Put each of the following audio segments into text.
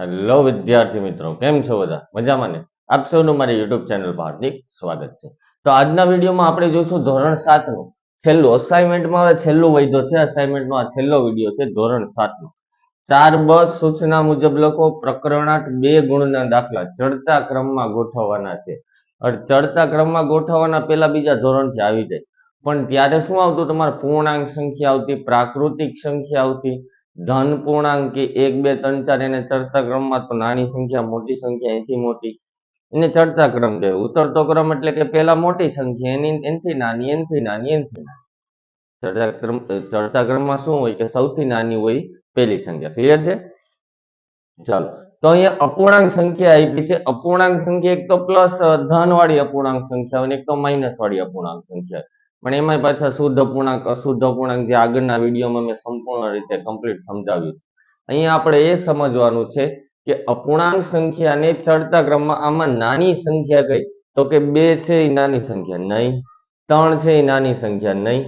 Hello વિદ્યાર્થી મિત્રો. કેમ છો બધા? મજામાં ને? આપ સૌનું મારી યુટ્યુબ ચેનલ પર હાર્દિક સ્વાગત છે. તો આજના વિડીયોમાં આપણે જોઈશું ધોરણ સાતનું. છેલ્લું અસાઇનમેન્ટમાં હવે છેલ્લું વૈધો છે. અસાઇનમેન્ટનો આ છેલ્લો વીડિયો છે ધોરણ સાતનો. ચાર બસ સૂચના મુજબ લખો. પ્રકરણાટ બે ગુણના દાખલા. ચડતા ક્રમમાં ગોઠવવાના છે. ચડતા ક્રમમાં ગોઠવવાના પેલા બીજા ધોરણથી આવી જાય. પણ ત્યારે શું આવતું? તમારે પૂર્ણાંક સંખ્યા આવતી, પ્રાકૃતિક સંખ્યા આવતી. ધન પૂર્ણાંક એક, બે, ત્રણ, ચાર એને ચડતા ક્રમમાં તો નાની સંખ્યા, મોટી સંખ્યા, એથી મોટી એને ચડતા ક્રમ કહેવાય. ઉતરતો ક્રમ એટલે કે પહેલા મોટી સંખ્યા, એની, એનથી નાની એનથી નાની એનથી નાની. ચડતા ક્રમ, ચડતા ક્રમમાં શું હોય કે સૌથી નાની હોય પહેલી સંખ્યા. ક્લિયર છે? ચાલો. તો અહીંયા અપૂર્ણાંક સંખ્યા આપી છે. અપૂર્ણાંક સંખ્યા એક તો પ્લસ ધન વાળી અપૂર્ણાંક સંખ્યા અને એક તો માઇનસ વાળી અપૂર્ણાંક સંખ્યા. પણ એમાંય પાછા શુદ્ધ અપૂર્ણાંક અશુદ્ધ અપૂર્ણાંક જે આગળના વિડીયોમાં મેં સંપૂર્ણ રીતે કમ્પ્લીટ સમજાવ્યું છે. અહીંયા આપણે એ સમજવાનું છે કે અપૂર્ણાંક સંખ્યાને ચડતા ક્રમમાં આમાં નાની સંખ્યા કઈ? તો કે બે છે એ નાની સંખ્યા નહીં, ત્રણ છે એ નાની સંખ્યા નહીં.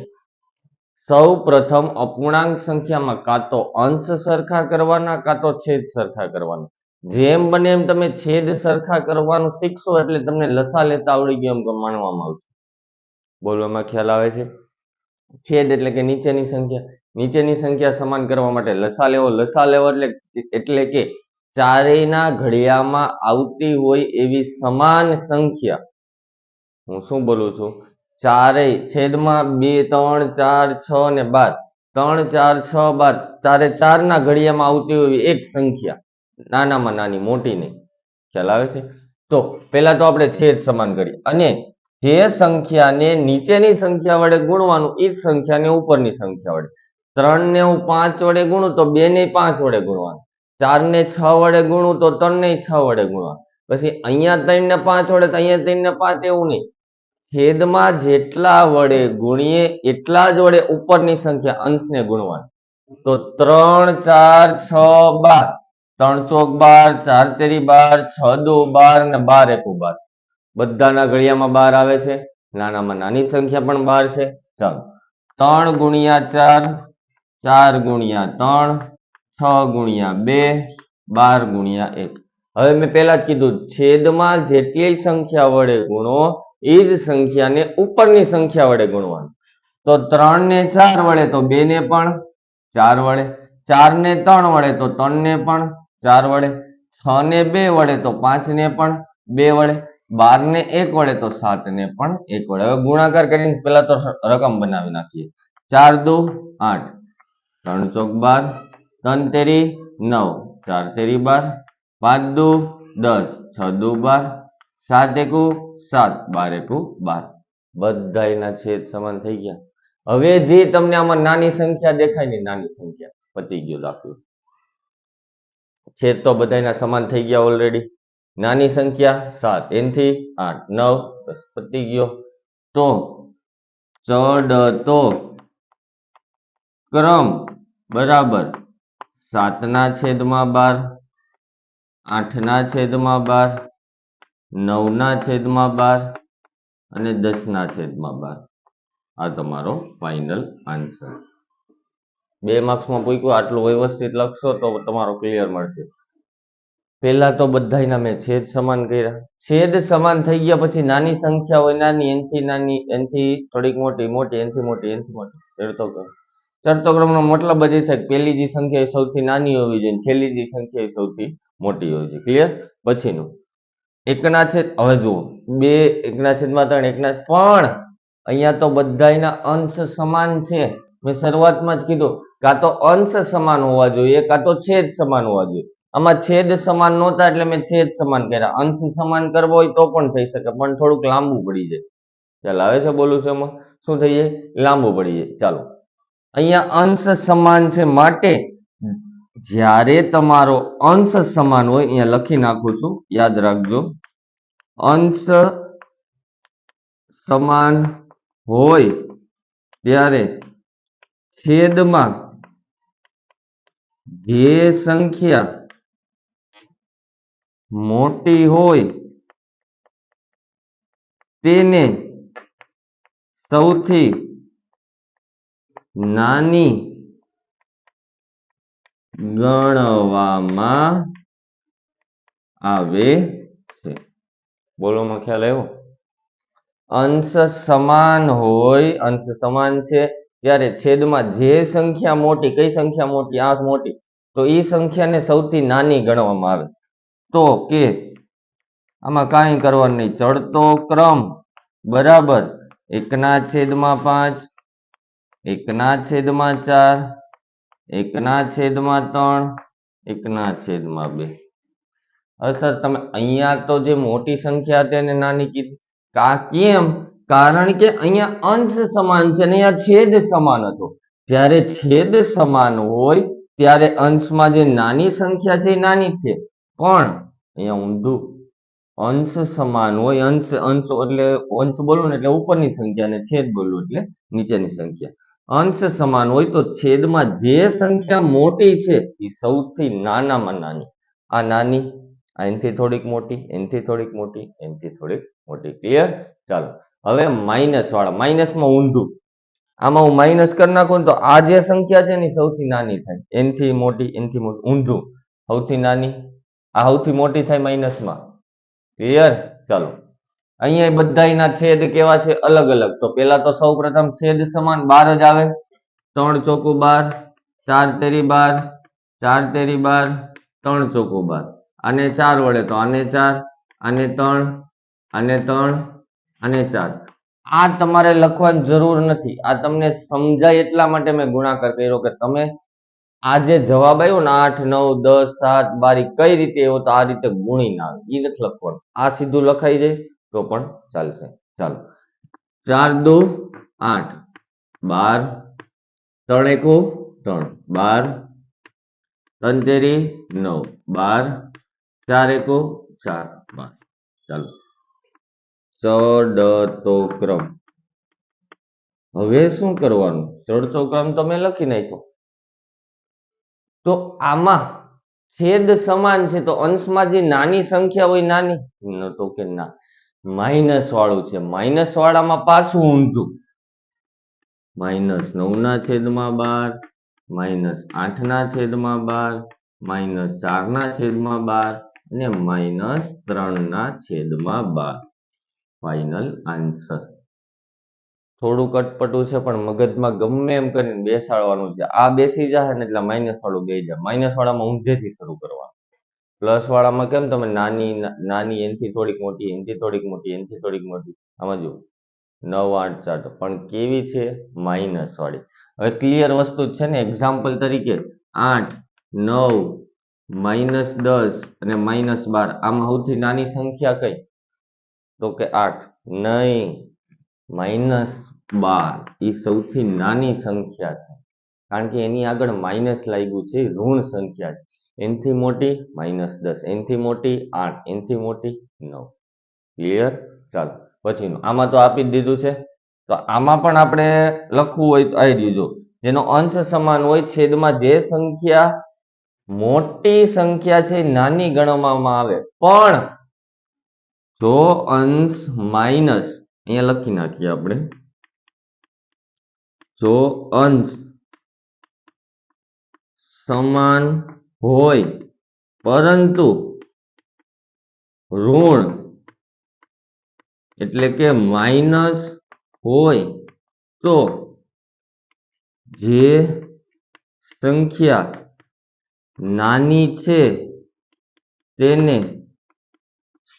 સૌ પ્રથમ અપૂર્ણાંક સંખ્યામાં કાં તો અંશ સરખા કરવાના, કાં તો છેદ સરખા કરવાના. જેમ બને એમ તમે છેદ સરખા કરવાનું શીખશો એટલે તમને લસા લેતા આવડી ગયો એમ માનવામાં આવશે. બોલવામાં ખ્યાલ આવે છે? છેદ એટલે કે નીચેની સંખ્યા. નીચેની સંખ્યા સમાન કરવા માટે લસા લેવો. લસા લેવો એટલે એટલે કે ચારેયના ઘડિયામાં આવતી હોય એવી સમાન સંખ્યા. હું શું બોલું છું? ચારેય છેદમાં બે, ત્રણ, ચાર, છ ને બાર. ત્રણ, ચાર, છ, બાર. ચારે ચારના ઘડિયામાં આવતી હોય એક સંખ્યા. નાનામાં નાની, મોટી નહીં. ખ્યાલ આવે છે? તો પહેલા તો આપણે છેદ સમાન કરીએ. અને જે સંખ્યાને નીચેની સંખ્યા વડે ગુણવાનું એ જ સંખ્યાને ઉપરની સંખ્યા વડે. ત્રણ ને હું પાંચ વડે ગુણું, તો બે ને પાંચ વડે ગુણવાનું. ચાર ને છ વડે ગુણું, તો ત્રણ ને છ વડે ગુણવાનું. પછી અહીંયા ત્રણ ને પાંચ વડે, તો અહીંયા ત્રણ ને પાંચ એવું નહીં. છેદમાં જેટલા વડે ગુણીએ, એટલા જ વડે ઉપરની સંખ્યા અંશને ગુણવાની. તો ત્રણ, ચાર, છ, બાર. ત્રણ ચોક બાર, ચાર તેરી બાર, છ દો બાર ને બાર એકુ બાર. બધાના ઘડિયામાં બાર આવે છે, નાનામાં નાની સંખ્યા પણ બાર છે. ચાલો, ત્રણ ગુણ્યા ચાર ચાર ગુણ્યા ત્રણ, છ ગુણ્યા બે, બાર ગુણ્યા એક. હવે મેં પહેલા જ કીધું, છેદમાં જેટલી સંખ્યા વડે ગુણો, એ જ સંખ્યાને ઉપરની સંખ્યા વડે ગુણવાનું. તો ત્રણ ને ચાર વડે તો બે ને પણ ચાર વડે ચાર ને ત્રણ વડે તો ત્રણ ને પણ ચાર વડે છ ને બે વડે તો પાંચ ને પણ બે વડે બાર ને એક વડે તો સાત ને પણ એક વડે. હવે ગુણાકાર કરીને પેલા તો રકમ બનાવી નાખીએ. ચાર દુ, આઠ. ત્રણ ચોક બાર, ત્રણ તેરી, નવ. ચાર તેરી બાર, પાંચ દુ, દસ. છ દુ, બાર. સાત એકુ, સાત. બાર એકુ, બાર. બધાયના છેદ સમાન થઈ ગયા. હવે જે તમને આમાં નાની સંખ્યા દેખાય ને નાની સંખ્યા પતી ગયું રાખ્યું છેદ તો બધાયના સમાન થઈ ગયા ઓલરેડી નાની સંખ્યા સાત, એનથી આઠ, નવ પતી ગયો. તો ચડતો ક્રમ બરાબર સાતના છેદમાં બાર, આઠના છેદમાં બાર, નવના છેદમાં બાર અને દસના છેદમાં બાર. આ તમારો ફાઇનલ આન્સર બે માર્ક્સમાં પૂછ્યું, આટલું વ્યવસ્થિત લખશો તો તમારો ક્લિયર મળશે. પહેલા તો બધાના મેં છેદ સમાન કર્યા. છેદ સમાન થઈ ગયા પછી નાની સંખ્યા હોય, નાની, એનથી નાની, એનથી થોડીક મોટી મોટી, એનથી મોટી એનથી મોટી, ચડતો ક્રમ. ચડતો ક્રમનો મતલબ જ એ થાય પહેલી જે સંખ્યા સૌથી નાની હોવી જોઈએ છેલ્લી જે સંખ્યા સૌથી મોટી હોવી જોઈએ. ક્લિયર પછીનું. એકના છેદ, હવે જુઓ. બે, એકના છેદમાં ત્રણ, એકના પણ અહીંયા તો બધાયના અંશ સમાન છે. મેં શરૂઆતમાં જ કીધું, કાં તો અંશ સમાન હોવા જોઈએ, કાં તો છેદ સમાન હોવા જોઈએ. આમાં છેદ સમાન નહોતા એટલે મેં છેદ સમાન કર્યા. અંશ સમાન કરવો હોય તો પણ થઈ શકે, પણ થોડુંક લાંબુ પડી જાય. ચાલ આવે છે બોલું છું એમાં? શું થઈ જાય? લાંબુ પડી જાય. ચાલો. અહીંયા અંશ સમાન છે માટે જ્યારે તમારો અંશ સમાન હોય, અહીંયા લખી નાખું છું, યાદ રાખજો. અંશ સમાન હોય ત્યારે છેદમાં જે સંખ્યા મોટી હોય તેને સૌથી નાની ગણવામાં આવે છે. બોલોમાં ખ્યાલ આવ્યો? અંશ સમાન હોય, અંશ સમાન છે ત્યારે છેદમાં જે સંખ્યા મોટી, કઈ સંખ્યા મોટી? આ મોટી. તો એ સંખ્યાને સૌથી નાની ગણવામાં આવે. તો કે આમાં કાંઈ કરવાનું નહીં. ચડતો ક્રમ બરાબર એકના છેદમાં પાંચ, એકના છેદમાં ચાર, એકના છેદમાં ત્રણ, એકના છેદમાં બે. હવે સર તમે અહીંયા તો જે મોટી સંખ્યા હતી એને નાની કીધી. કા કેમ? કારણ કે અહીંયા અંશ સમાન છે અને અહીંયા છેદ સમાન હતો. જ્યારે છેદ સમાન હોય, ત્યારે અંશમાં જે નાની સંખ્યા છે એ નાની છે. પણ અહીંયા ઊંધું અંશ સમાન હોય, અંશ અંશ એટલે અંશ બોલવું ને એટલે ઉપરની સંખ્યા અને છેદ બોલવું એટલે નીચેની સંખ્યા. અંશ સમાન હોય તો છેદમાં જે સંખ્યા મોટી છે એ સૌથી નાનામાં નાની. આ નાની એનથી થોડીક મોટી, એનથી થોડીક મોટી, એનથી થોડીક મોટી. ક્લિયર ચાલો. હવે માઇનસ વાળા માઇનસમાં ઊંધું. આમાં હું માઇનસ કરી નાખું તો આ જે સંખ્યા છે ને સૌથી નાની થાય. એનથી મોટી એનથી મોટી, ઊંધું. સૌથી નાની આ સૌથી મોટી થાય માઇનસમાં. ક્લિયર ચાલો. અહીંયા બધાયના છેદ કેવા છે? અલગ અલગ. તો પેલા તો સૌ પ્રથમ છેદ સમાન બાર જ આવે. ત્રણ ચોકુ બાર, ચાર તેરી બાર, ચાર તેરી બાર, ત્રણ ચોકુ બાર. આને ચાર વડે તો આને ચાર, આને ત્રણ આને ત્રણ અને ચાર. આ તમારે લખવાની જરૂર નથી. આ તમને સમજાય એટલા માટે મેં ગુણાકાર કર્યો કે તમે આ જે જવાબ આવ્યો ને આઠ, નવ, દસ, સાત, બારી કઈ રીતે એવો તો આ રીતે ગુણી ના આવે એ નથી લખવાનું. આ સીધું લખાઈ જાય તો પણ ચાલશે. ચાલો. ચાર, દો, આઠ. બાર, ત્રણ એકુ ત્રણ. બાર ત્રણ તેરી નવ. બાર, ચાર એકુ ચાર. બાર. ચાલો. ચડતો ક્રમ. હવે શું કરવાનું? ચડતો ક્રમ તમે લખી નાખ્યો. તો આમાં છેદ સમાન છે. તો અંશમાં જે નાની સંખ્યા હોય, નાની તો કે ના માઇનસ વાળું છે. માઇનસ વાળામાં પાછું ઊંધું. માઇનસ નવના છેદમાં બાર માઇનસ આઠના છેદમાં બાર માઇનસ ચારના છેદમાં બાર અને માઇનસ ત્રણના છેદમાં બાર. ફાઇનલ આન્સર થોડુંક કટપટું છે, પણ મગજમાં ગમે એમ કરીને બેસાડવાનું છે. આ બેસી જાય ને એટલે માઇનસ વાળું બે જાય માઇનસ વાળામાં ઊંધેથી શરૂ કરવાનું. પ્લસ વાળામાં કેમ તમે નાની નાની એનથી થોડીક મોટી, એનથી થોડીક મોટી, એનથી થોડીક મોટી. આમાં નવ, આઠ ચાર પણ કેવી છે? માઇનસ વાળી. હવે ક્લિયર વસ્તુ છે ને એક્ઝામ્પલ તરીકે આઠ, નવ માઇનસ દસ અને માઇનસ બાર. આમાં સૌથી નાની સંખ્યા કઈ? તો કે આઠ. નહીં. માઇનસ બાર. એ સૌથી નાની સંખ્યા છે. કારણ કે એની આગળ માઇનસ લાગ્યું છે, ઋણ સંખ્યા છે. એનથી મોટી માઇનસ દસ, એનથી મોટી આઠ, એનથી મોટી નવ. ક્લિયર? ચાલો. પછીનું. આમાં તો આપી જ દીધું છે. તો આમાં પણ આપણે લખવું હોય તો આવી દીધું જેનો અંશ સમાન હોય, છેદમાં જે સંખ્યા મોટી સંખ્યા છે, નાની ગણવામાં આવે. પણ જો અંશ માઇનસ, અહીંયા લખી નાખીએ આપણે. જો અંશ સમાન હોય, પરંતુ ઋણ એટલે કે માઇનસ હોય, તો જે સંખ્યા નાની છે, તેને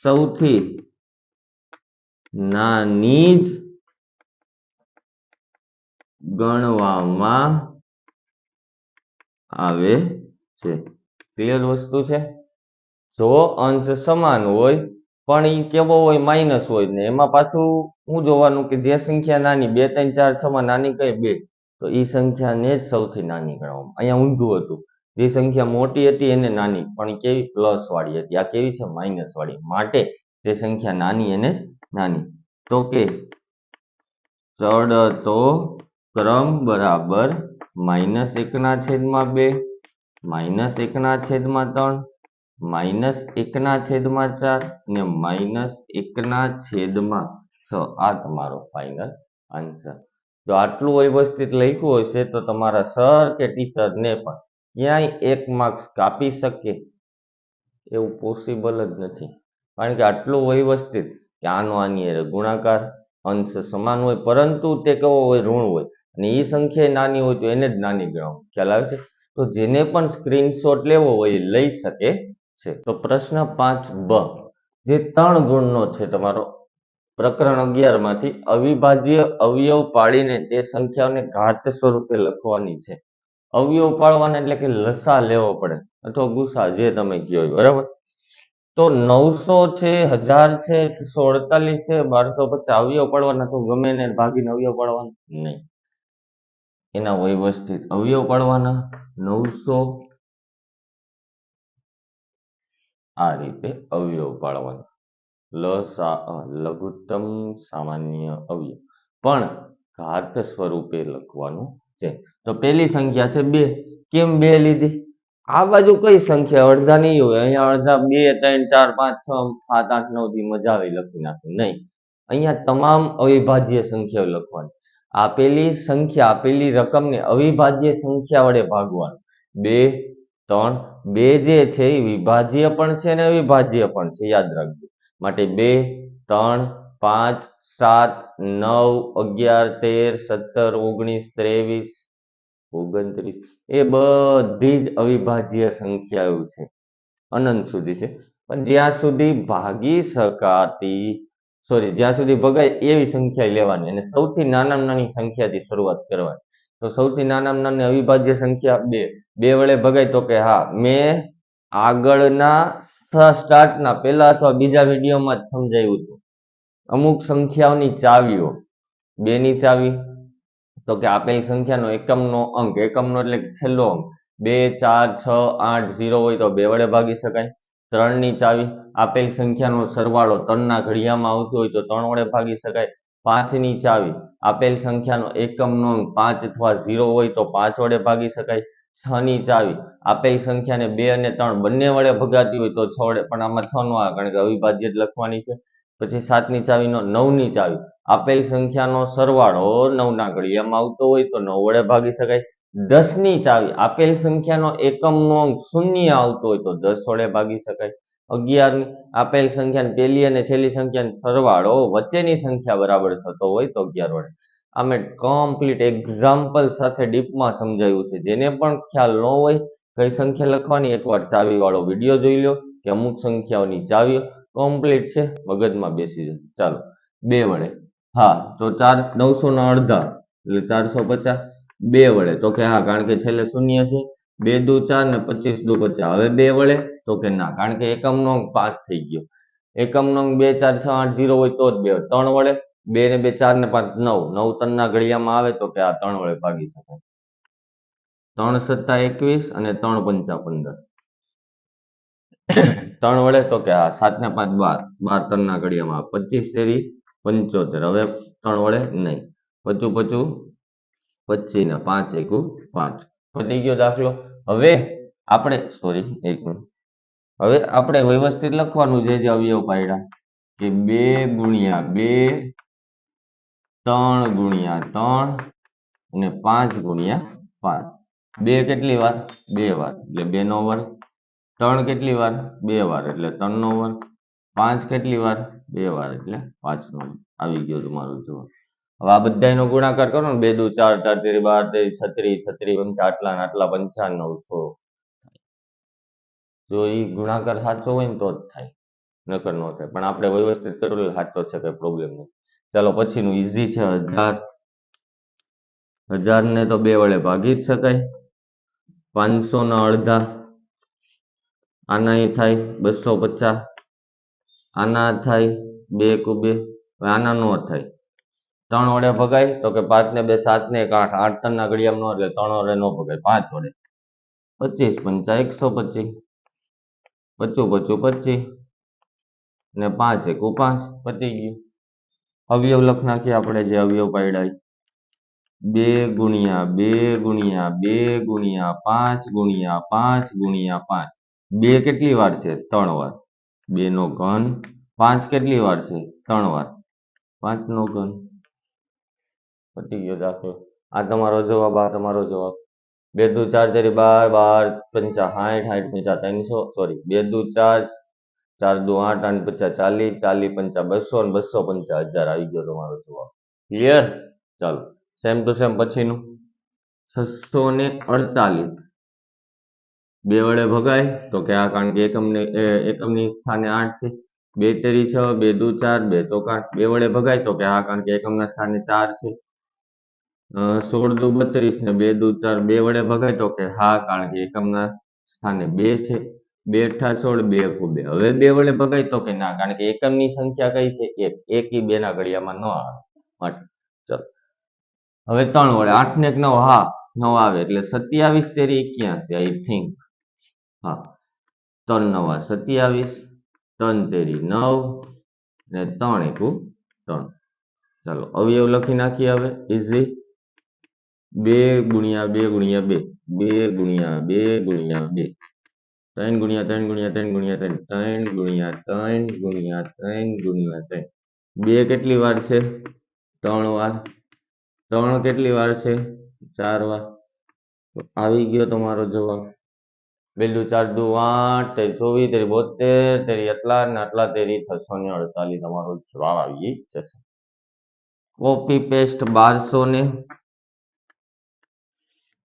સૌથી નાની જ ગણવામાં આવે છે. ક્લિયર વસ્તુ છે, જો અંશ સમાન હોય, પણ એ કેવો હોય માઇનસ હોય ને, એમાં પાછું શું જોવાનું કે જે સંખ્યા નાની, બે, ત્રણ, ચાર, છ માં નાની કઈ બે, તો એ સંખ્યાને જ સૌથી નાની ગણવામાં. અહીંયા ઊંધું હતું. જે સંખ્યા મોટી હતી એને નાની, પણ કેવી? પ્લસ વાળી હતી. આ કેવી છે? માઇનસ વાળી. માટે જે સંખ્યા નાની એને નાની. તો કે, ચડતો ક્રમ બરાબર માઇનસ એકના છેદમાં બે, માઇનસ એકના છેદમાં ત્રણ, માઇનસ એકના છેદમાં ચાર ને માઇનસ એકના છેદમાં છ. આ તમારો ફાઇનલ આન્સર જો આટલું વ્યવસ્થિત લખ્યું હશે તો તમારા સર કે ટીચરને પણ ક્યાંય એક માર્ક્સ કાપી શકે એવું પોસિબલ જ નથી. કારણ કે આટલું વ્યવસ્થિત કે આનો આની ગુણાકાર અંશ સમાન હોય, પરંતુ તે કેવો હોય, ઋણ હોય. અને એ સંખ્યા નાની હોય તો એને જ નાની ગણવાનું ખ્યાલ આવે છે? તો જેને પણ સ્ક્રીનશોટ લેવો હોય એ લઈ શકે છે. તો પ્રશ્ન પાંચ બ, જે ત્રણ ગુણનો છે તમારો, પ્રકરણ અગિયારમાંથી અવિભાજ્ય અવયવ પાડીને તે સંખ્યાઓને ઘાત સ્વરૂપે લખવાની છે. અવયવ પાડવાના એટલે કે લસા લેવો પડે અથવા ગુસા, જે તમે કહો બરાબર? તો નવસો છે, હજાર છે, છસો છે, બારસો પચાસ અવયવ પાડવાના તો ગમે એને ભાગીને અવયવ પાડવાના નહીં. એના વ્યવસ્થિત અવયવ પાડવાના નવસો આ રીતે અવયવ પાડવાના. લસા લઘુત્તમ સામાન્ય અવયવ. પણ ઘાત સ્વરૂપે લખવાનું છે. તો પેલી સંખ્યા છે બે. કેમ બે લીધી? આ બાજુ કઈ સંખ્યા? અડધા નહીં હોય. અહીંયા અડધા બે, ત્રણ, ચાર, પાંચ, છ સાત, આઠ, નવ, થી મજા આવી લખી નાખે. નહીં. અહીંયા તમામ અવિભાજ્ય સંખ્યાઓ લખવાની. આપેલી સંખ્યા, આપેલી રકમને અવિભાજ્ય સંખ્યા વડે ભાગવાનું. બે, ત્રણ, બે જે છે એ વિભાજ્ય પણ છે અને અવિભાજ્ય પણ છે, યાદ રાખજો. માટે બે, ત્રણ, પાંચ, સાત, નવ, અગિયાર, તેર, સત્તર, ઓગણીસ, ત્રેવીસ, ઓગણત્રીસ. એ બધી જ અવિભાજ્ય સંખ્યાઓ છે. અનંત સુધી છે. પણ જ્યાં સુધી ભાગી શકાતી સોરી, જ્યાં સુધી ભગાય એવી સંખ્યા લેવાની અને સૌથી નાનામાં નાની સંખ્યાથી શરૂઆત કરવાની. તો સૌથી નાનામાં નાની અવિભાજ્ય સંખ્યા બે. બે વડે ભગાય તો કે હા, મેં આગળના સ્ટાર્ટના પહેલા અથવા બીજા વિડીયોમાં જ સમજાવ્યું હતું. અમુક સંખ્યાઓની ચાવીઓ. બેની ચાવી. તો કે આપેલ સંખ્યાનો એકમનો અંક. એકમનો એટલે છેલ્લો અંક. બે, ચાર, છ, આઠ, ઝીરો હોય તો બે વડે ભાગી શકાય. ત્રણની ચાવી આપેલ સંખ્યાનો સરવાળો ત્રણના ઘડિયામાં આવતો હોય તો ત્રણ વડે ભાગી શકાય. પાંચની ચાવી આપેલ સંખ્યાનો એકમનો પાંચ અથવા ઝીરો હોય તો પાંચ વડે ભાગી શકાય. છ ની ચાવી આપેલ સંખ્યાને બે અને ત્રણ બંને વડે ભગાતી હોય તો છ વડે, પણ આમાં છ નો આવે કારણ કે અવિભાજ્ય જ લખવાની છે. પછી સાતની ચાવીનો નવની ચાવી આપેલ સંખ્યાનો સરવાળો નવના ઘડિયામાં આવતો હોય તો નવ વડે ભાગી શકાય. દસની ચાવી આપેલ સંખ્યાનો એકમનો અંક શૂન્ય આવતો હોય તો દસ વડે ભાગી શકાય. અગિયારની આપેલ સંખ્યાની પહેલી અને છેલ્લી સંખ્યાનો સરવાળો વચ્ચેની સંખ્યા બરાબર થતો હોય તો અગિયાર વડે. આમે કમ્પ્લીટ એક્ઝામ્પલ સાથે ડીપમાં સમજાયું છે. જેને પણ ખ્યાલ ન હોય, કઈ સંખ્યા લખવાની એકવાર ચાવી વાળો વીડિયો જોઈ લો કે અમુક સંખ્યાઓની ચાવીઓ કમ્પ્લીટ છે, મગજમાં બેસી જશે. ચાલો, બે વડે. હા, તો ચાર, નવસો ના અડધા, એટલે ચારસો પચાસ. બે વડે. તો કે હા, કારણ કે છેલ્લે શૂન્ય છે. બે દુ ચાર ને પચીસ દુ પચાસ. હવે બે વડે, તો કે ના. કારણ કે એકમનો અંક પાંચ થઈ ગયો. એકમનો અંક બે ચાર છ આઠ જીરો હોય તો જ બે ત્રણ વડે, બે ને બે ચાર ને પાંચ નવ. નવ ત્રણના ઘડિયામાં આવે તો કે આ ત્રણ વડે ભાગી શકાય. ત્રણ સત્તા એકવીસ અને ત્રણ પંચા પંદર. ત્રણ વડે તો કે આ સાત ને પાંચ બાર. બાર ત્રણના ઘડિયામાં આવે. પચીસ તેરી પંચોતેર. હવે ત્રણ વડે નહીં. પચું પચું પચીસ ને પાંચ એકુ પાંચ. પતી ગયો દાખલો. હવે આપણે સોરી એક હવે આપણે વ્યવસ્થિત લખવાનું છે જે અવયવ પાડ્યા કે બે ગુણ્યા બે, ત્રણ ગુણ્યા ત્રણ, અને પાંચ ગુણ્યા પાંચ. બે કેટલી વાર? બે વાર. એટલે બે નો વર્ગ ત્રણ કેટલી વાર? બે વાર. એટલે ત્રણ નો વર્ગ પાંચ કેટલી વાર? બે વાર. એટલે પાંચ નો આવી ગયો તમારો જવાબ. હવે આ બધાયનો ગુણાકાર કરો ને, બે દુ ચાર ચાર તેરી બાર તેરી છત્રીસ છત્રીસ પંચા આટલા ને આટલા પંચા નવસો જો એ ગુણાકાર સાચો હોય ને તો જ થાય. નકર નો થાય. પણ આપણે વ્યવસ્થિત કરેલું સાચો છે, કઈ પ્રોબ્લેમ નહીં. ચાલો, પછીનું ઈઝી છે, હજાર. હજાર ને તો બે વડે ભાગી જ શકાય. પાંચસો ના અડધા. આના એ થાય બસો પચાસ. આના થાય બે કુ બે આના નો થાય. ત્રણ વડે ભગાય, તો કે પાંચ ને બે, સાત ને એક, આઠ. આઠ ત્રણ ના નો એટલે ત્રણ વડે નો ભગાય. પાંચ વડે. પચીસ પંચા એકસો પચીસ. પચું પચું પચીસ. ને પાંચ એક પાંચ. પતી ગયું. અવયવ લખ નાખીએ આપણે જે અવયવ પાડ્યા બે ગુણ્યા બે ગુણ્યા બે ગુણ્યા પાંચ ગુણ્યા પાંચ ગુણ્યા પાંચ. બે કેટલી વાર છે? ત્રણ વાર. બે નો ઘન. પાંચ કેટલી વાર છે? ત્રણ વાર. પાંચ નો ઘન. પતી ગયો દાખલો આ તમારો જવાબ, આ તમારો જવાબ. બે દુ ચાર તેરી બાર બાર, પંચા સાઠ સાઠ પંચા, ત્રણસો સોરી બે દુ ચાર ચાર દુ આઠ આઠ પંચા, ચાલીસ ચાલીસ, પંચા, બસો અને બસો પંચા હજાર આવી ગયો તમારો જવાબ. ક્લિયર ચાલો સેમ ટુ સેમ પછીનું. છસો ને અડતાલીસ. બે વડે ભગાય, તો કે આ કારણ કે એકમને એકમની સ્થાને આઠ છે. બે તેરી છ, બે દુ ચાર, બે તો કાંઠ. બે વડે ભગાય, તો કે આ કારણ કે એકમના સ્થાને ચાર છે. સોળ દુ બત્રીસ ને બે દુ ચાર, બે વડે ભગાય તો કે હા, કારણ કે એકમના સ્થાને બે છે. બે અઠા સોળ, બે એકુ બે. હવે બે વડે ભગાય તો કે ના, કારણ કે એકમની સંખ્યા કઈ છે? એક. એક ઈ બે ના ઘડિયામાં ન આવે. માટે ચલો. હવે ત્રણ વડે. આઠ ને એક નવ. હા, નવ આવે. એટલે સત્યાવીસ તેરી એક્યાસી આઈ થિંક હા. ત્રણ નવા સત્યાવીસ, ત્રણ તેરી નવ ને ત્રણ એકુ ત્રણ. ચાલો, અવયવ લખી નાખીએ હવે. ઇઝી બે ગુણ્યા બે ગુણ્યા બે બે ગુણ્યા બે ગુણ્યા બે. ત્રણ ગુણ્યા ત્રણ ગુણ્યા ત્રણ ગુણ્યા ત્રણ ત્રણ ગુણ્યા ત્રણ ગુણ્યા ત્રણ ગુણ્યા ત્રણ. બે કેટલી વાર છે? ત્રણ વાર. ત્રણ કેટલી વાર છે? ચાર વાર. આવી ગયો તમારો જવાબ. પહેલું ચાર દુ આઠ, તેરી ચોવીસ, તેરી બોતેર તેરી આટલા ને આટલા તેરી છસો ને અડતાલીસ. તમારો જવાબ આવી જશે. કોપી પેસ્ટ બારસો ને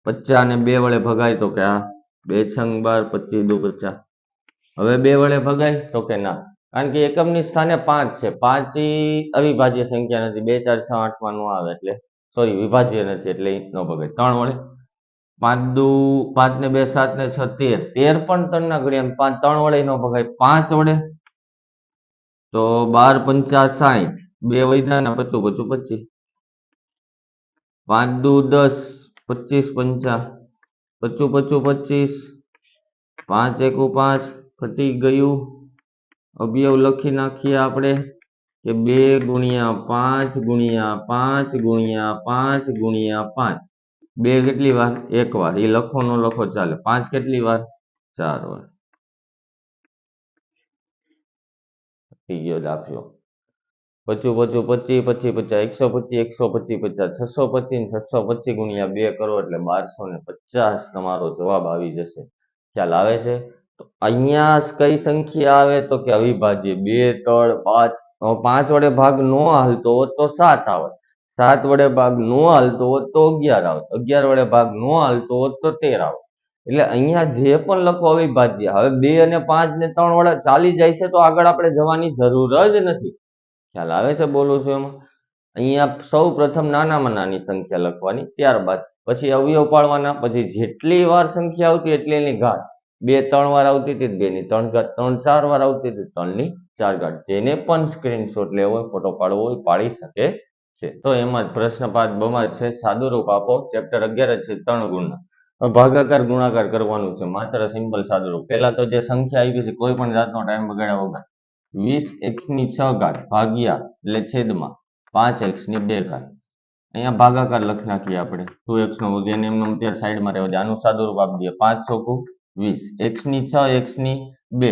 પચાસ ને બે વડે ભગાય તો કે આ બે છંગ બાર પચીસ દુ પચા હવે બે વડે ભગાય તો કે ના. કારણ કે એકમની સ્થાને પાંચ છે. પાંચ અવિભાજ્ય સંખ્યા નથી. બે, ચાર, છ, આઠમાં નો આવે એટલે સોરી વિભાજ્ય નથી એટલે નો ન ભગાય. ત્રણ વડે. પાંચ દુ, પાંચ ને બે, સાત ને છ, તેર. તેર પણ ત્રણ ના ઘડિયા પાંચ, ત્રણ વડે ન ભગાય. પાંચ વડે. તો બાર, પંચા સાઠ બે વૈધા ને પચું પચું, પચીસ. પાંચ દુ, દસ. પચીસ પંચા, પચું પચું પચીસ, પાંચ એકુ પાંચ ફટી ગયું. અવયવ લખી નાખીએ આપણે કે બે ગુણ્યા પાંચ ગુણ્યા પાંચ ગુણ્યા પાંચ ગુણ્યા પાંચ. બે કેટલી વાર? એક વાર. એ લખો નો લખો ચાલે. પાંચ કેટલી વાર? ચાર વાર. થઈ ગયો દાખલો પચું પચું, પચી પચી પચાસ એકસો પચી એકસો પચી પચાસ છસો પચી છસો પચી ગુણ્યા બે કરો એટલે બારસો ને પચાસ તમારો જવાબ આવી જશે. ખ્યાલ આવે છે? તો અહીંયા કઈ સંખ્યા આવે? તો કે અવિભાજ્ય બે, ત્રણ, પાંચ. પાંચ વડે ભાગ નો હાલતો હોત તો સાત આવે સાત વડે ભાગ નો હાલતો હોત તો અગિયાર આવે અગિયાર વડે ભાગ નો હાલતો હોત તો તેર આવે એટલે અહીંયા જે પણ લખો અવિભાજ્ય, હવે બે અને પાંચ ને ત્રણ વડે ચાલી જાય છે તો આગળ આપણે જવાની જરૂર જ નથી. ખ્યાલ આવે છે બોલું છું એમાં? અહીંયા સૌ પ્રથમ નાનામાં નાની સંખ્યા લખવાની, ત્યારબાદ પછી અવયવ પાડવાના, પછી જેટલી વાર સંખ્યા આવતી એટલી એની ઘાત. બે ત્રણ વાર આવતી હતી બે ની ત્રણ ઘાત, ત્રણ ચાર વાર આવતી હતી ત્રણની ચાર ઘાત. જેને પણ સ્ક્રીનશોટ લેવો હોય ફોટો પાડવો હોય, પાડી શકે છે. તો એમાં જ પ્રશ્ન પાંચ બમાં છે સાદું આપો ચેપ્ટર અગિયાર છે, ત્રણ ગુણના. ભાગાકાર, ગુણાકાર કરવાનું છે, માત્ર સિમ્પલ સાદું પેલા તો જે સંખ્યા આવી છે, કોઈ પણ જાતનો ટાઈમ બગાડ્યા વગર. વીસ એક્સની છ ઘાત ભાગ્યા એટલે છેદમાં પાંચ એક્સની બે ઘાત. અહીંયા ભાગાકાર લખી નાખીએ આપણે. ટુ એક્સનો વગેરે એમનો અત્યારે સાઈડમાં રહેવા દે. આનું સાદું રૂપ આપી દઈએ. પાંચ ચોકુ વીસ. એક્સની છ એક્સની બે.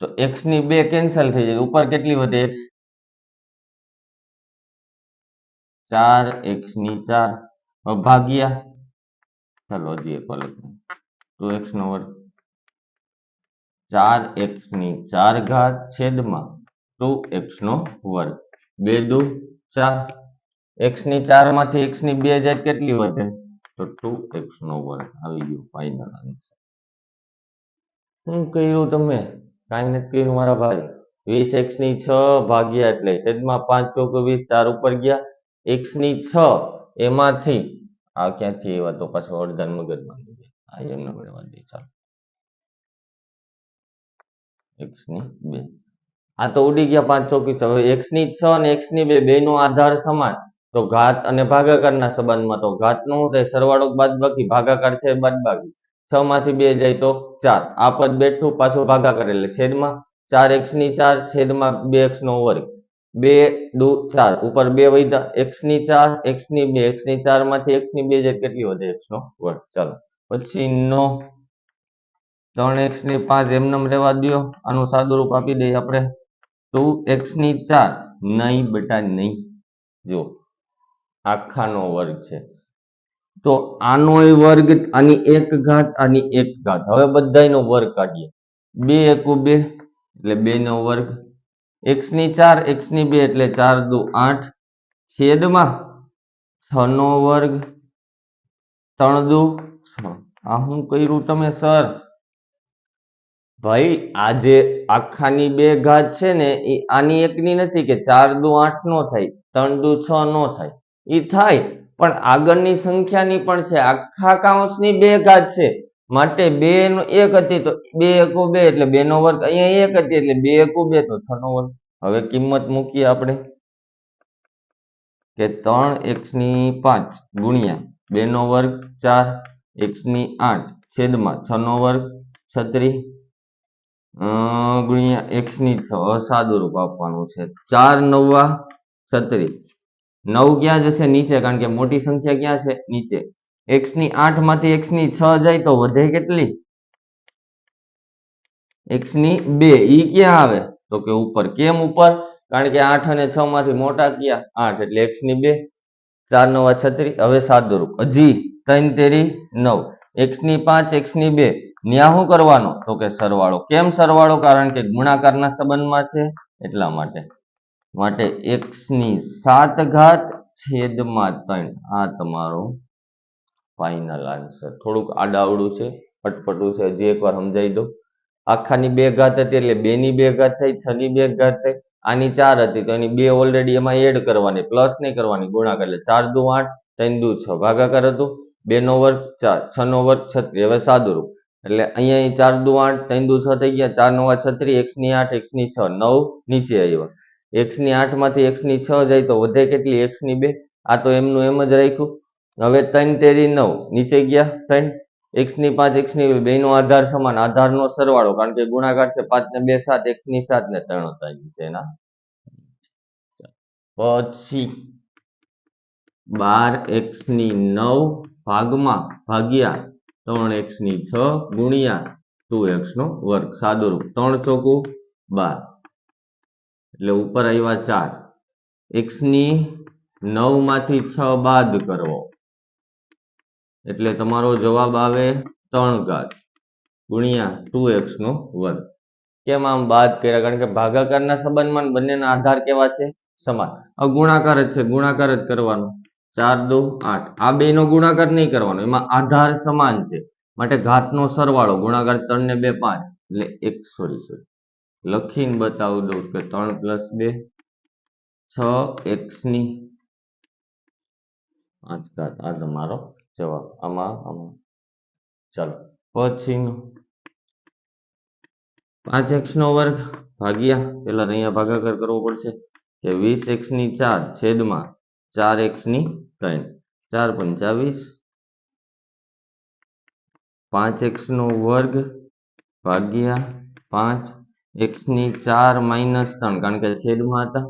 તો એક્સની બે કેન્સલ થઈ જાય. ઉપર કેટલી વધે એક્સ ચાર એક્સની ચાર. ભાગ્યા. ચાલો હજી એક ટુ એક્સનો વર્ગ ચાર એક્સની ચાર ઘાત છેદમાં ટુ એક્સ નો વર્ગ. બે દુ ચાર. એક્સની ચારમાંથી એક્સની બે જાય કેટલી વધે તો ટુ એક્સ નો વર્ગ. આવી ગયો ફાઇનલ આન્સર શું કર્યું તમે? કાંઈ નથી કર્યું મારા ભાઈ. વીસ એક્સની છ ભાગ્યા એટલે છેદમાં પાંચ ચોક વીસ ચાર ઉપર ગયા. એક્સની છ એમાંથી, આ ક્યાંથી એવા તો પાછો અડધા મગજમાં આ એમને મળવા દે. ચાલો. એક્સની બે. આ તો ઉડી ગયા પાંચ ચોકીસ હવે એક્સની છ અને એક્સની બે, બેનો આધાર સમાન. તો ઘાત અને ભાગાકારના સંબંધમાં તો ઘાતનું શું થાય? સરવાળો બાદબાકી. ભાગાકાર છે બાદબાકી. છ માંથી બે જાય તો ચાર. આ પદ બેઠું, પાછું ભાગાકાર એટલે છેદમાં. ચાર એક્સની ચાર, છેદમાં બે એક્સનો વર્ગ. બે દુ ચાર. ઉપર બે વધ્યા એક્સની ચાર એક્સની બે. એક્સની ની એક્સની બે જાય કેટલી વધે? એક્સનો વર્ગ. ચાલો. પછી નો ત્રણ એક્સની પાંચ એમનેમ રહેવા દો આનું સાદું રૂપ આપી દઈએ આપણે. ટુ એક્સની ચાર. નહીં બેટા, નહીં. જો, આખાનો વર્ગ છે. તો આનોય વર્ગ આની એક ઘાત, આની એક ઘાત. હવે બધાયનો વર્ગ કાઢીએ. બે એકુ બે, એટલે બે નો વર્ગ. એક્સની ચાર એક્સની બે, એટલે ચાર દુ આઠ. છેદમાં છ નો વર્ગ. ત્રણ દુ છ. આ હું કર્યું તમે, સર? ભાઈ, આ જે આખાની બે ઘાત છે ને એ આની એકની નથી કે ચાર દુ આઠ નો થાય, ત્રણ દુ છ નો થાય. એ થાય, પણ આગળની સંખ્યાની પણ છે. આખા કાઉન્સની બે ઘાત છે. માટે બે નો એક હતી તો બે એકુ બે, એટલે બે નો વર્ગ અહીંયા એક હતી, એટલે બે એકુ બે, તો છ નો વર્ગ. હવે કિંમત મૂકીએ આપણે. કે ત્રણ એક્સની પાંચ ગુણ્યા બે નો વર્ગ ચાર એક્સની આઠ છેદમાં છ નો વર્ગ છત્રીસ ગુણ્યા એક્સની છ સાદુરૂપ આપવાનું છે. ચાર નવા છત્રીસ. નવ ક્યાં જશે? નીચે, કારણ કે મોટી સંખ્યા ક્યાં છે? નીચે. એક્સની આઠમાંથી એક્સની છ જાય તો વધે કેટલી? એક્સની બે. ઈ ક્યાં આવે? તો કે ઉપર. કેમ ઉપર? કારણ કે આઠ અને છ માંથી મોટા ક્યાં? આઠ. એટલે એક્સની બે. ચાર નવા છત્રીસ. હવે સાદુરૂપ. હજી ત્રણ તેરી નવ. એક્સની પાંચ એક્સની બે. ન્યા શું કરવાનો? તો કે સરવાળો. કેમ સરવાળો? કારણ કે ગુણાકારના સંબંધમાં છે એટલા માટે. માટે એક્સની સાત ઘાત છેદમાં ત્રણ. આ તમારો ફાઇનલ આન્સર થોડુંક આડાવડું છે, પટપટું છે. હજી એકવાર સમજાવી દઉં આખાની બે ઘાત હતી એટલે બે ની બે ઘાત થઈ છ ની બે ઘાત થઈ. આની ચાર હતી, તો એની બે ઓલરેડી એમાં એડ કરવાની પ્લસ નહીં કરવાની. ગુણાકાર એટલે ચાર દુ આઠ, ત્રણ દુ છ. ભાગાકાર હતું બે નો વર્ગ ચાર છ નો વર્ગ છત્રીસ હવે સાદુરૂપ એટલે અહીંયા અહીં ચાર દુ આઠ, ત્રણ દુ છ થઈ ગયા. ચાર નવા છત્રી એક્સની આઠ એક્સની છ. નવ નીચે આવ્યા. એક્સની આઠમાંથી એક્સની છ જાય તો વધે કેટલી? એક્સની બે. આ તો એમનું એમ જ રાખ્યું. હવે ત્રણ તેરી નવ. નીચે ગયા ત્રણ. એક્સની પાંચ એક્સની બે. નો આધાર સમાન. આધારનો સરવાળો. કારણ કે ગુણાકાર છે પાંચ ને બે સાત એક્સની સાત ને ત્રણ ત્રણ છે એના. પછી બાર એક્સની નવ. ભાગમાં ભાગ્યા ત્રણ એક્સની છ ગુણ્યા ટુ એક્સ નો વર્ગ. સાદુરૂપ ત્રણ ચોકું બાર. એટલે ઉપર આવ્યા ચાર. એક્સની નવમાંથી છ બાદ કરવો. એટલે તમારો જવાબ આવે ત્રણ ઘાત ગુણ્યા ટુ એક્સ નો વર્ગ. કેમ આમ બાદ કર્યા? કારણ કે ભાગાકારના સંબંધમાં બંનેના આધાર કેવા છે? સમાન. આ ગુણાકાર જ છે. ગુણાકાર જ કરવાનો. ચાર દો આઠ. આ બે નો ગુણાકાર નહીં કરવાનો. એમાં આધાર સમાન છે. માટે ઘાતનો સરવાળો ગુણાકાર ત્રણ ને બે પાંચ. એટલે એક સોરી સોરી લખીને બતાવી દઉં કે ત્રણ પ્લસ બે, છ એક્સની પાંચ ઘાત. આ તમારો જવાબ. આમાં આમાં. ચાલો. પછીનું. પાંચ એક્સ નો વર્ગ ભાગ્યા. પેલા અહીંયા ભાગાકાર કરવો પડશે કે વીસ એક્સની ચાર છેદમાં ચાર એક્સની ત્રણ ચાર પંચાવીસ પાંચ એક્સ નો વર્ગ ભાગ્યા પાંચ એક્સની ચાર માઇનસ ત્રણ કારણ કે છેદમાં હતા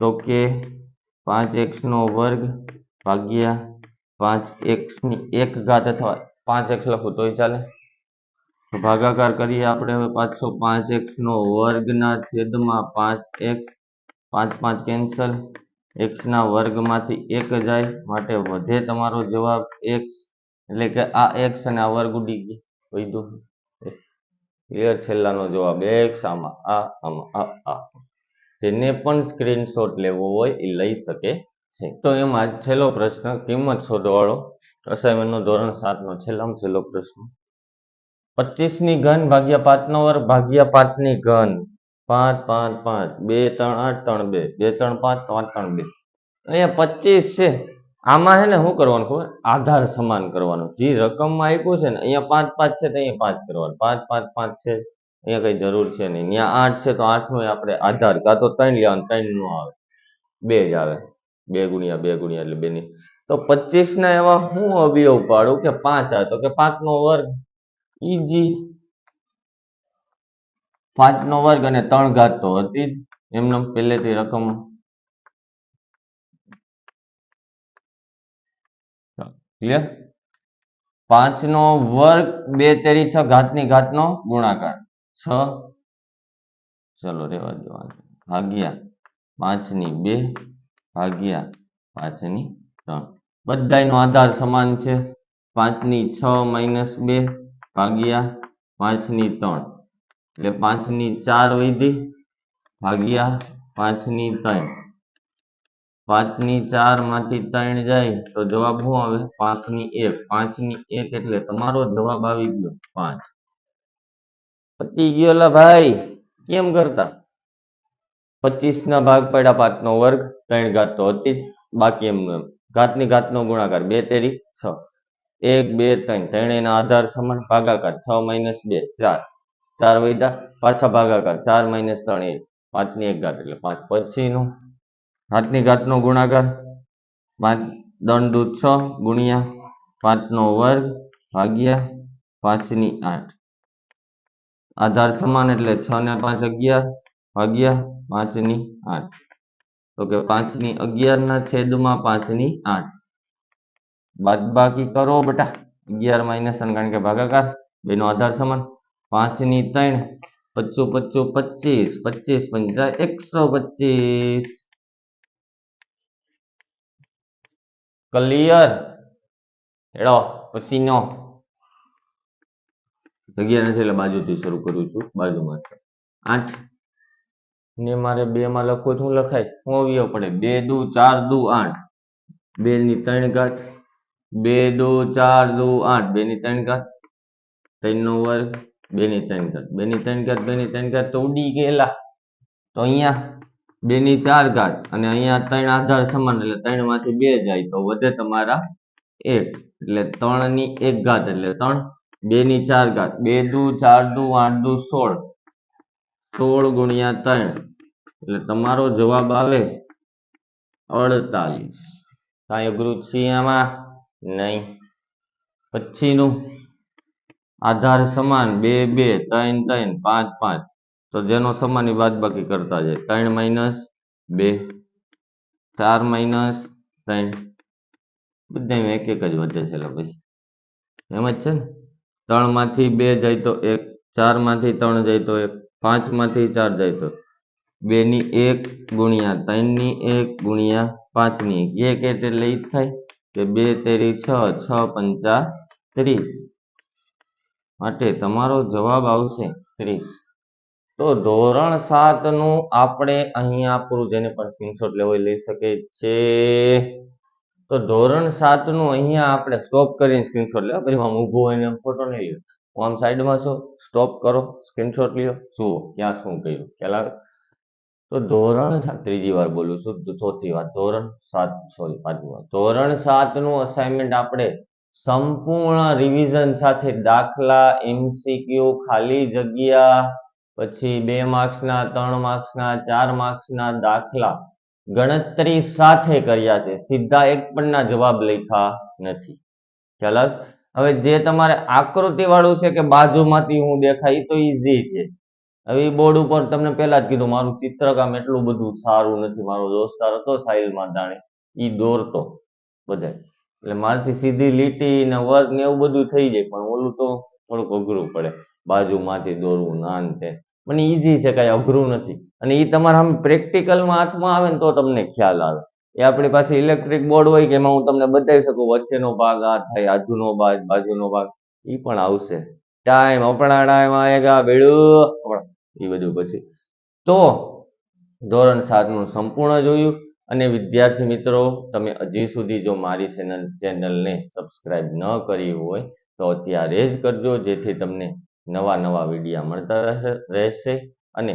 તો કે પાંચ એક્સ નો વર્ગ ભાગ્યા પાંચ એક્સની એક ઘાત અથવા પાંચ એક્સ લખું તોય ચાલે તો ભાગાકાર કરીએ આપણે હવે પાછો પાંચ એક્સ નો વર્ગના છેદમાં પાંચ એક્સ, પાંચ પાંચ કેન્સલ. એક્સ ના વર્ગમાંથી એક જાય માટે વધે તમારો જવાબ એક્સ. એટલે કે આ એક્સ અને આ વર્ગ ઉડી ગયો. ક્લિયર છેલ્લાનો જવાબ એક્સ, આમાં આ આમાં આ આ. જેને પણ સ્ક્રીનશોટ લેવો હોય એ લઈ શકે છે. તો એમાં છેલ્લો પ્રશ્ન, કિંમત શોધવાળો. અસાઇનમેન્ટનો ધોરણ સાતનો, છેલ્લામાં છેલ્લો પ્રશ્ન. પચીસની ઘન ભાગ્યા પાંચનો વર્ગ ભાગ્યા પાંચની ઘન. પાંચ પાંચ પાંચ. બે, ત્રણ, આઠ, ત્રણ, બે. બે, ત્રણ, પાંચ પાંચ, ત્રણ, બે. અહીંયા પચીસ છે. આમાં છે ને શું કરવાનું ખબર? આધાર સમાન કરવાનો. જે રકમમાં આપ્યું છે ને, અહીંયા પાંચ પાંચ છે તો અહીંયા પાંચ કરવાનું. પાંચ પાંચ પાંચ છે. અહીંયા કઈ જરૂર છે નહીં. ત્યાં આઠ છે તો આઠનો આપણે આધાર. કાં તો ત્રણ લેવાનું ત્રણ નો આવે. બે જ આવે. બે ગુણ્યા બે ગુણ્યા એટલે બેની. તો પચીસ ના એવા હું અવયવ પાડું કે પાંચ આવે. તો કે પાંચ નો વર્ગ. ઈજી. પાંચ નો વર્ગ અને ત્રણ ઘાત તો હતી જ. એમને પહેલેથી રકમ. ક્લિયર પાંચ નો વર્ગ, બે તેરી છ ઘાતની ઘાતનો ગુણાકાર. છ. ચલો, રેવા દો ભાગ્યા પાંચની બે, ભાગ્યા પાંચની ત્રણ. બધાનો આધાર સમાન છે. પાંચની છ માઇનસ બે, ભાગ્યા પાંચની ત્રણ. એટલે પાંચની ચાર વૈધી ભાગ્યા પાંચની ત્રણ. પાંચની ચારમાંથી ત્રણ જાય તો જવાબ શું આવે? પાંચની એક. પાંચની એક એટલે તમારો જવાબ આવી ગયો પાંચ. પતી ગયો ભાઈ, કેમ કરતા? પચીસ ના ભાગ પડ્યા પાંચ નો વર્ગ, ત્રણ ઘાત તો હતી બાકી એમ ઘાતની ઘાતનો ગુણાકાર બે તેરી છ. એક, બે, ત્રણ. ત્રણેયના આધાર સમાન ભાગાકાર છ માઇનસ બે, ચાર. ચાર વૈધા પાછા ભાગાકાર ચાર માઇનસ ત્રણ એક પાંચની એક ઘાત એટલે પાંચ પછીનું સાતની ઘાતનો ગુણાકાર, પાંચ દંડ છ ગુણ્યા પાંચનો વર્ગ ભાગ્યા પાંચની આઠ. આધાર સમાન એટલે છ ને પાંચ અગિયાર ભાગ્યા પાંચની આઠ. તો કે અગિયાર ના છેદમાં પાંચની આઠ. બાદ બાકી કરો બેટા, અગિયાર માઇનસ કારણ કે ભાગાકાર, બેનો આધાર સમાન. પાંચની ત્રણ પચ્ચું પચ્ચું પચીસ પચીસ પંચા એકસો પચીસ. ક્લિયર એડો પસીનો જગ્યા નથી એટલે બાજુથી શરૂ કરું છું બાજુમાં આઠ. ને મારે બે માં લખવું શું લખાય? હું અવયવ પડે. બે દુ, ચાર દુ, આઠ. બે ની ત્રણ ઘાત. બે દુ, ચાર દુ, આઠ. બે ની ત્રણ ઘાત. ત્રણ નો વર્ગ. બે ની ત્રણ ઘાત. બે ની ત્રણ ઘાત બે ની ત્રણ ઘાત તો ઉડી ગયેલા. તો અહીંયા બે ની ચાર ઘાત અને અહીંયા ત્રણ આધાર સમાન, એટલે ત્રણમાંથી બે જાય તો વધે તમારા એક. એટલે ત્રણની એક ઘાત, એટલે ત્રણ બે ની ચાર ઘાત. બે દુ, ચાર દુ, આઠ દુ, સોળ. સોળ ગુણ્યા ત્રણ. એટલે તમારો જવાબ આવે અડતાલીસ. કાંઈ અઘરું છે આમાં નહીં. પછીનું આધાર સમાન બે બે, ત્રણ ત્રણ, પાંચ પાંચ. તો જેનો સમાન સમાની બાદબાકી કરતા જાય. ત્રણ માઇનસ બે, ચાર માઇનસ ત્રણ. બધામાં એક એક જ વધે છે પછી એમ જ છે ને? ત્રણમાંથી બે જાય તો એક ચારમાંથી ત્રણ જાય તો એક પાંચમાંથી ચાર જાય તો બે ની એક ગુણ્યા ત્રણની એક ગુણ્યા પાંચની એક એટલે ઈ થાય કે બે તેરી છ છ પંચા ત્રીસ. માટે તમારો જવાબ આવશે ત્રીસ. તો ધોરણ સાતનું આપણે અહીંયા પૂરું જેને પણ સ્ક્રીનશોટ લેવો લઈ શકે છે. તો ધોરણ સાતનું અહીંયા આપણે સ્ટોપ કરીને સ્ક્રીનશોટ લેવા. પછી આમ ઊભો હોય ને ફોટો નહીં લ્યો. હું આમ સાઈડમાં છો. સ્ટોપ કરો. સ્ક્રીનશોટ લ્યો. જુઓ ક્યાં શું કર્યું. ખ્યાલ આવે? તો ધોરણ સાત, ત્રીજી વાર બોલું છું. ચોથી વાર. ધોરણ સાત સોરી પાંચમી વાર. ધોરણ સાતનું અસાઇનમેન્ટ આપણે સંપૂર્ણ રિવિઝન સાથે દાખલા એમસીક્યુ ખાલી જગ્યા, પછી બે માર્ક્સના, ત્રણ માર્ક્સના, ચાર માર્ક્સના દાખલા ગણતરી સાથે કર્યા છે. સીધા એક પણના જવાબ લખ્યા નથી. ખ્યાલ હવે જે તમારે આકૃતિ વાળું છે કે બાજુમાંથી હું દેખાય તો ઈઝી છે. હવે બોર્ડ ઉપર તમને પહેલા જ કીધું, મારું ચિત્રકામ એટલું બધું સારું નથી, મારો દોસ્તાર હતો સાહિલ દાણે ઈ દોરતો, બધાય. એટલે મારથી સીધી લીટી ને વર્ક ને એવું બધું થઈ જાય, પણ ઓલું તો થોડુંક અઘરું પડે. બાજુમાંથી દોરવું નાન તે. મને ઈઝી છે કાંઈ અઘરું નથી. અને એ તમારા આમ પ્રેક્ટિકલમાં હાથમાં આવે ને તો તમને ખ્યાલ આવે. એ આપણી પાસે ઇલેક્ટ્રિક બોર્ડ હોય કે એમાં હું તમને બતાવી શકું, વચ્ચેનો ભાગ આ થાય, આજુનો ભાગ બાજુનો ભાગ. એ પણ આવશે. Time, અપણા time આવેગા બેડું. એ બધું પછી. તો ધોરણ સાતનું સંપૂર્ણ જોયું. અને વિદ્યાર્થી મિત્રો, તમે હજી સુધી જો મારી ચેનલ ચેનલને સબસ્ક્રાઇબ ન કરી હોય, તો અત્યારે જ કરજો, જેથી તમને નવા નવા વિડીયા મળતા રહેશે રહેશે. અને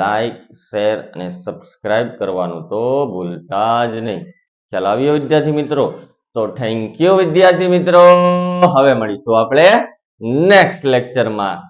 લાઈક શેર અને સબસ્ક્રાઇબ કરવાનું તો ભૂલતા જ નહીં. ખ્યાલ આવ્યો વિદ્યાર્થી મિત્રો? તો થેન્ક યુ વિદ્યાર્થી મિત્રો. હવે મળીશું આપણે નેક્સ્ટ લેક્ચરમાં